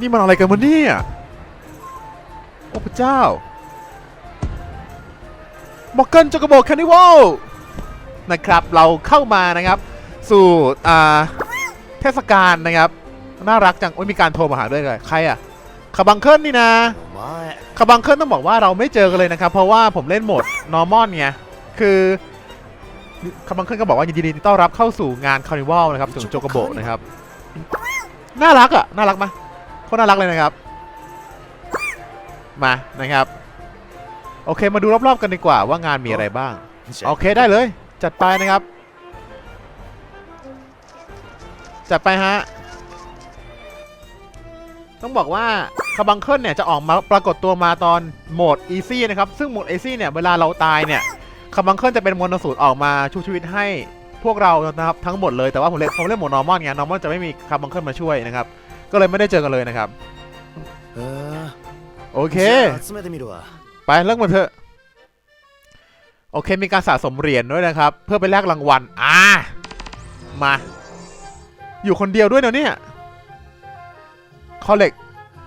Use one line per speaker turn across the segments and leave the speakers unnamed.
นี่มันอะไรกันวะเนี่ย โอ้พระเจ้าบอกเกิลจกระโบกคานิวัลนะครับเราเข้ามานะครับ สู่อ่าเทศกาลนะครับ น่ารักจัง โอ้ยมีการโทรมาหาด้วยเลย ใครอะคาบังเคิลนี่นะ
お前
คาบังเคิลต้องบอกว่าเราไม่เจอกันเลยนะครับ เพราะว่าผมเล่นโหมด normal ไงคือคาบังเคิลก็บอกว่ายินดีต้อนรับเข้าสู่งานคาร์นิวัลนะครับถึงโจกโบนะครับ น่ารักอะน่ารักไหมโคตรน่ารักเลยนะครับ มานะครับ โอเคมาดูรอบๆกันดีกว่าว่างานมีอะไรบ้าง
じ
โอ
ゃ
เคได้เลย จัดไปนะครับ จัดไปฮะ ต้องบอกว่าคาบังเคิลเนี่ยจะออกมาปรากฏตัวมาตอนโหมดอีซี่นะครับ ซึ่งโหมดอีซี่เนี่ยเวลาเราตายเนี่ยคาบังเคิลจะเป็นมวลสูตรออกมาชูชีวิตให้ พวกเรานะครับทั้งหมดเลยแต่ว่าผมเล่นผมเล่นหมดนอร์มอนไงนอร์มอนจะไม่มีคาร์บังเคิลมาช่วยนะครับก็เลยไม่ได้เจอกันเลยนะครับโอเคไปเลิกมาเถอะโอเคมีการสะสมเหรียญด้วยนะครับ เพื่อไปแลกรางวัลอ่ามา อยู่คนเดียวด้วยเนี่ยคอลเลก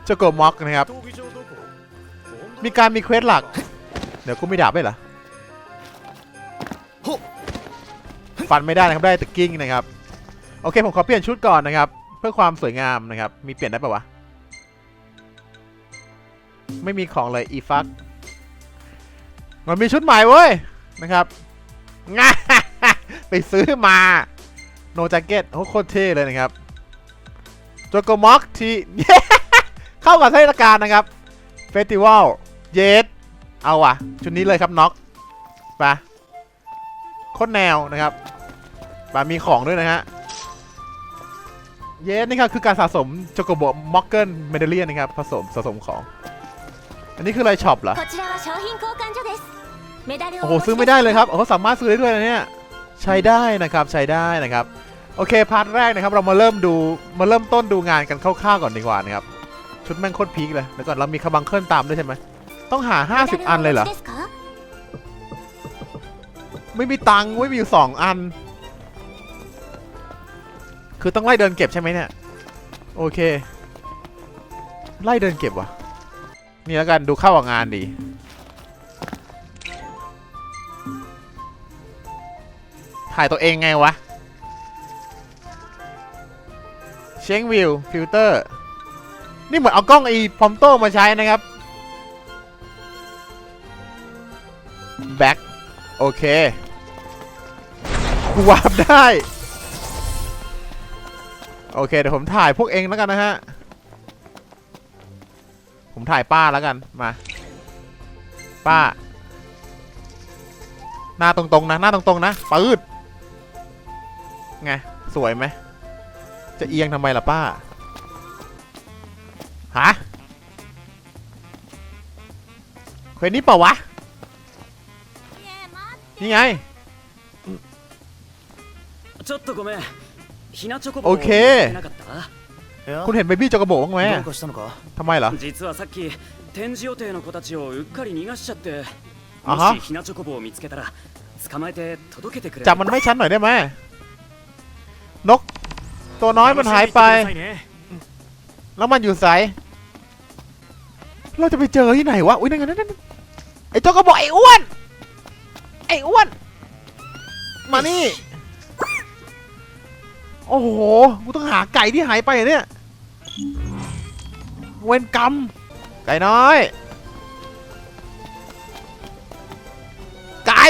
จะโกม็อกนะครับ มีการมีเควสหลัก เดี๋ยวกูไม่ดาบไปเหรอ ฟันไม่ได้นะครับ ได้แต่กิ้งนะครับ โอเค ผมขอเปลี่ยนชุดก่อนนะครับ เพื่อความสวยงามนะครับ มีเปลี่ยนได้ปะวะ ไม่มีของเลยอีฟักมันมีชุดใหม่เว้ยนะครับง่าไปซื้อมา โนแจ็คเก็ตโอ้โคตรเท่เลยนะครับโจโกม็อกที่เข้ากับเทศกาลนะครับ เฟสติวัล เยส เอาว่ะ ชุดนี้เลยครับน็อกไปโคตรแนวนะครับ มามีของด้วยนะฮะ เยสนี่ครับคือการสะสมโจโกโบม็อกเกิลเมเดเลียนนะครับผสมสะสมของ อันนี้คืออะไรช็อปเหรอ โอ้โห ซื้อไม่ได้เลยครับเขาสามารถซื้อได้ด้วยนะเนี่ย ใช้ได้นะครับใช้ได้นะครับ โอเค พาร์ทแรกนะครับ เรามาเริ่มดูมาเริ่มต้นดูงานกันคร่าวๆก่อนดีกว่านะครับ ชุดแม่งโคตรพีคเลยเดี๋ยวก่อนเรามีคาบังเคลื่อนตามด้วยใช่ไหมต้องหา 50 อันเลยเหรอไม่มีตังค์ไม่มีอยู่สองอัน คือต้องไล่เดินเก็บใช่ไหมเนี่ย โอเค ไล่เดินเก็บวะนี่แล้วกันดูเข้ากับงานดี ถ่ายตัวเองไงวะ เช็งวิว ฟิลเตอร์ นี่เหมือนเอากล้องไอ้พอมโต้มาใช้นะครับ แบ็คโอเคกูวาร์ปได้ โอเค เดี๋ยวผมถ่ายพวกเองแล้วกันนะฮะ ผมถ่ายป้าแล้วกัน มา ป้า หน้าตรงๆนะ หน้าตรงๆนะปืดไง สวยไหม จะเอียงทำไมล่ะป้า ฮะเควสนี้เปล่าวะ นี่ไง
ちょっとごめん ひなチョコ
オッケー
なかった
いや
คุณเห็นเบบี้จอกระโบกบ้างไหม
どうかしたのか
ทำไมเหรอ
実はさっき展示予定の子たちをうっかり逃がしちゃって
あは
もしひなチョコボを見つけたら捕まえて届けてくれ
จับมันให้ฉันหน่อยได้ไหมนก ตัวน้อยมันหายไป แล้วมันอยู่ไสเราจะไปเจอที่ไหนวะ อุ้ยนั่นไงนั่นนั่นไอ้เจ้ากระบอกไอ้อ้วน ไอ้อ้วน มานี่ โอ้โห กูต้องหาไก่ที่หายไปเหรอเนี่ย เวนกรรม ไก่น้อย ไก่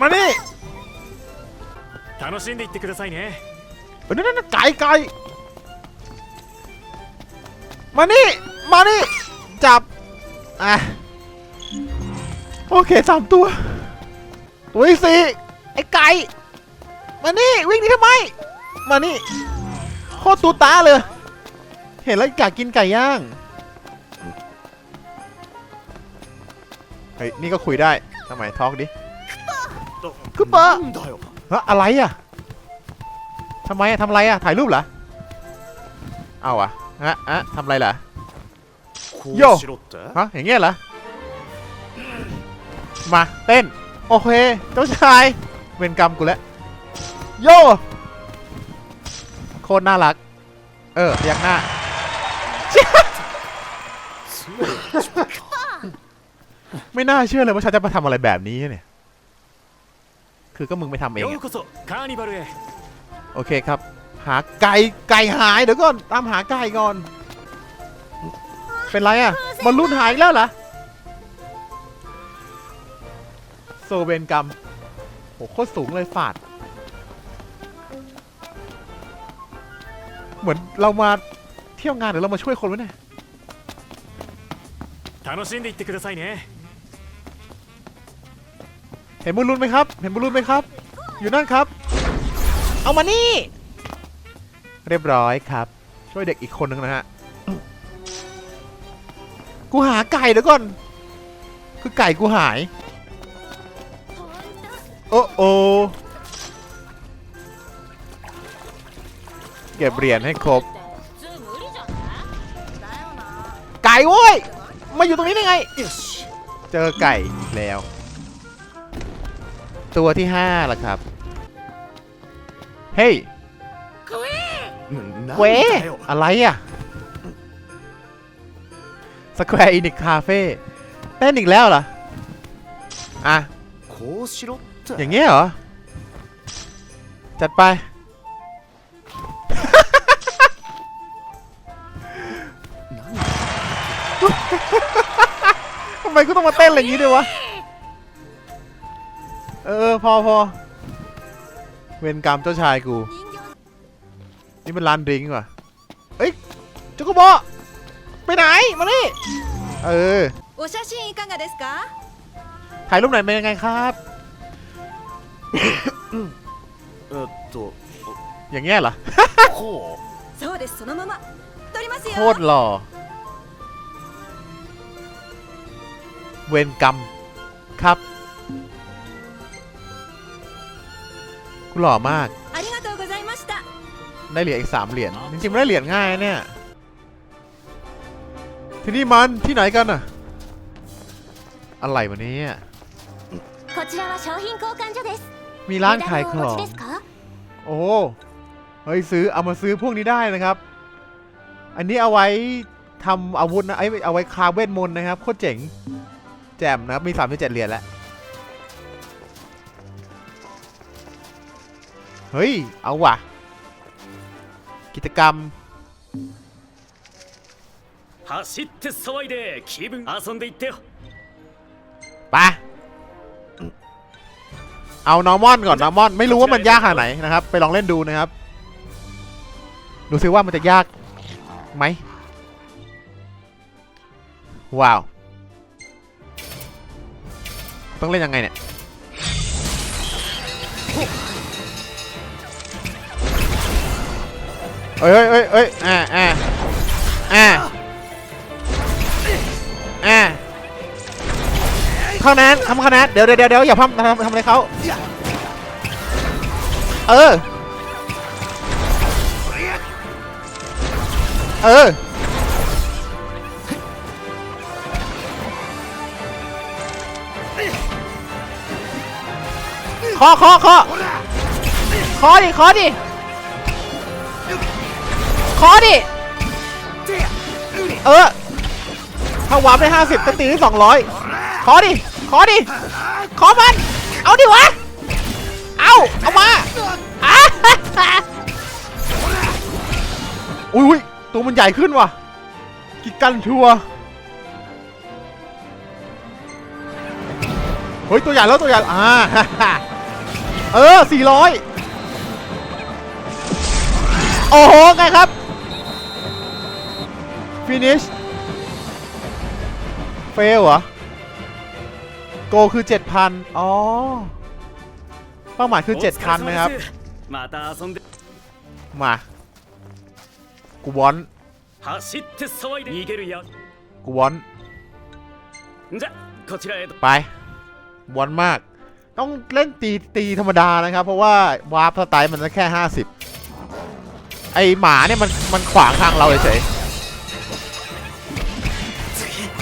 มานี่
楽しんでいってくださいね
เฮ้ยนั่นนั่นไก่ไก่มานี่ มานี่ จับ อ่ะ โอเคสามตัวตัวที่สี่ไอ้ไก่ มานี่ วิ่งหนีทำไม มานี่โคตรตูตาเลย เห็นแล้วกากินไก่ย่างเฮ้ยนี่ก็คุยได้ทำไมทอกดิคือปะฮะอะไรอะทำไมอะทำไรอะถ่ายรูปเหรอเอาอะฮะอะทำไร
ล่ะโย
ฮะอย่างเงี้ยเหรอมาเต้นโอเคเจ้าชายเวรกรรมกูแล้วโย ตรน่ารัก เออพยักหน้า ไม่น่าเชื่อเลยว่าฉันจะมาทำอะไรแบบนี้เนี่ย คือก็มึงไปทำเองโอเคครับ หาไก่ไก่หายเดี๋ยวก่อนตามหาไก่ก่อน เป็นไรอะบอลลูนหายแล้วเหรอโซเวนกรรมโหโคตรสูงเลยฝาด เหมือนเรามาเที่ยวงานหรือเรามาช่วยคนวะเนี่ย
楽しんでいってくださいね
เห็นบอลลูนไหมครับ เห็นบอลลูนไหมครับ อยู่นั่นครับ เอามานี่ เรียบร้อยครับ ช่วยเด็กอีกคนนึงนะฮะ กูหาไก่เดี๋ยวก่อน คือไก่กูหาย โอ้โอ ก็บเหรียญให้ครบ ไก่โว้ย มาอยู่ตรงนี้ได้ไง เจอไก่แล้ว ตัวที่ห้าล่ะครับ เฮ้ยเว้อะไรอะสแควร์อินิกคาเฟ่เต้นอีกแล้วเหรอ อะอย่างเงี้ยเหรอ จัดไปไมกูต้องมาเต้นอะไรอย่างงี้ด้วยวะ เออ พอพอเวรกรรมเจ้าชายกู
人形
นี่มันร้านดริงก์ว่ะ เอ้ยจุกโบะไปไหน มานี่ เออ
お写真いかがですか
ถ่ายรูปหน่อยเป็นยังไงครับ
えっと
อย่างเงี้ยเหรอ
こ
そうですそのまま撮ります
โคตรหล่อ เวรกรรมครับ กูหล่อมากได้เหรียญอีกสามเหรียญจริงๆไม่ได้เหรียญง่ายเนี่ย ที่นี่มันที่ไหนกันอะอะไรวะเนี่ยมีร้านขายของโอ้เฮ้ยซื้อเอามาซื้อพวกนี้ได้นะครับ อันนี้เอาไว้ทำอาวุธนะไอเอาไว้คาเวทมนนะครับโคตรเจ๋ง จ่มนะครับ มี 37 เหรียญแล้ว เฮ้ย เอาว่ะ กิจกรรม
走って騒いで気分遊んでいってよ
ไป เอานอร์มอนก่อนนอร์มอน ไม่รู้ว่ามันยากขนาดไหนนะครับ ไปลองเล่นดูนะครับ ดูซิว่ามันจะยากไหม ว้าว ต้องเล่นยังไงเนี่ยเอ้ยเอ้ยเอ้ยอ้ยอ่าอ่าอ่าอ่าแนนทำคะแนนเดี๋ยวเดี๋ยวเดี๋ยวเดี๋ยวอย่าทำทำทำอะไรเขาเออ เออ ขอขอขอขอดิขอดิขอดิเออถ้าวาร์ปได้50จะตีได้200ขอดิขอดิขอมัน เอาดิวะ เอาเอามาอุ้ยตัวมันใหญ่ขึ้นว่ะ กิกกันชัวเฮ้ยตัวใหญ่แล้วตัวใหญ่อ่า เออ 400 โอ้โห ไงครับ ฟินิช เฟลเหรอ โกคือ 7,000 อ๋อ เป้าหมายคือ 7,000นะครับ มา กูวอนกูวอนไปวอนมาก ต้องเล่นตีตีธรรมดานะครับ เพราะว่าวาร์ปสไตล์มันแค่ 50 ไอหมาเนี่ยมันมันขวางทางเราเฉย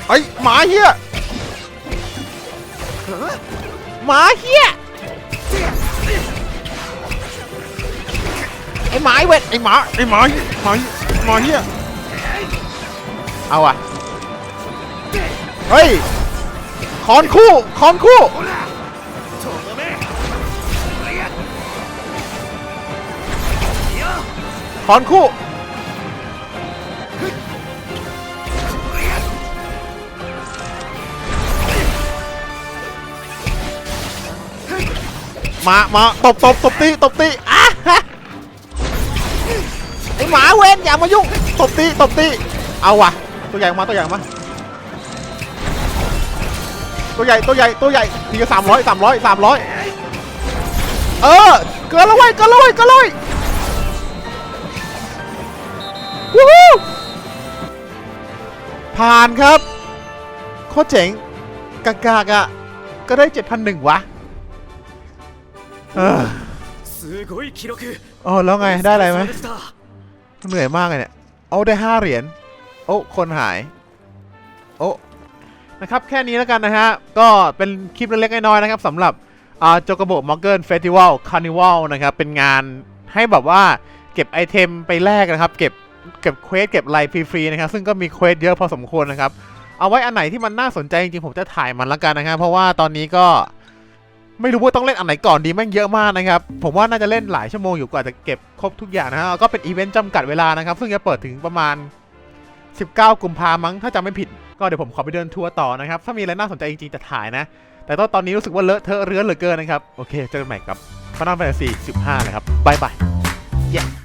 ไอหมาเฮียหมาเฮียไอหมาไอเวทไอหมาไอหมาหมาหมาเฮียเอาอะเฮ้ยคอนคู่คอนคู่ คอนคู่ มามาตบตบตบตีตบตีอะฮะไอหมาเวนอย่ามายุ่งตบตีตบตีเอาว่ะ ตัวใหญ่มาตัวใหญ่มา ตัวใหญ่ตัวใหญ่ตัวใหญ่ทีละสามร้อยสามร้อยสามร้อยเออเกินแล้วเว้ยเกินแล้วเว้ยเกินแล้วเว้ย ผ่านครับ โคตรเจ๋งกากาอะก็ได้ 7,001วะเอออแล้วไงได้อะไรไหมเหนื่อยมากเลยเนี่ยโอ้ได้ 5 เหรียญโอ้คนหายโอ้นะครับแค่นี้แล้วกันนะฮะ ก็เป็นคลิปเล็กๆน้อยๆนะครับสำหรับโจกโบมอเกิลเฟสติวัลคาร์นิวัลนะครับ เป็นงานให้แบบว่าเก็บไอเทมไปแลกนะครับ เก็บ เก็บเควสเก็บไลฟ์ฟรีๆนะครับ ซึ่งก็มีเควสเยอะพอสมควรนะครับ เอาไว้อันไหนที่มันน่าสนใจจริงๆผมจะถ่ายมันละกันนะครับเพราะว่าตอนนี้ก็ไม่รู้ว่าต้องเล่นอันไหนก่อนดีแม่งเยอะมากนะครับ ผมว่าน่าจะเล่นหลายชั่วโมงอยู่กว่าจะเก็บครบทุกอย่างนะฮะก็เป็นอีเวนต์จำกัดเวลานะครับ ซึ่งจะเปิดถึงประมาณ 19 กุมภามั้งถ้าจำไม่ผิด ก็เดี๋ยวผมขอไปเดินทัวร์ต่อนะครับ ถ้ามีอะไรน่าสนใจจริงๆ จะถ่ายนะ แต่ตอนนี้รู้สึกว่าเลอะเทอะเรื้อนเหลือเกินนะครับ โอเค เจอกันใหม่กับ Final Fantasy 15 นะครับบายบายเย้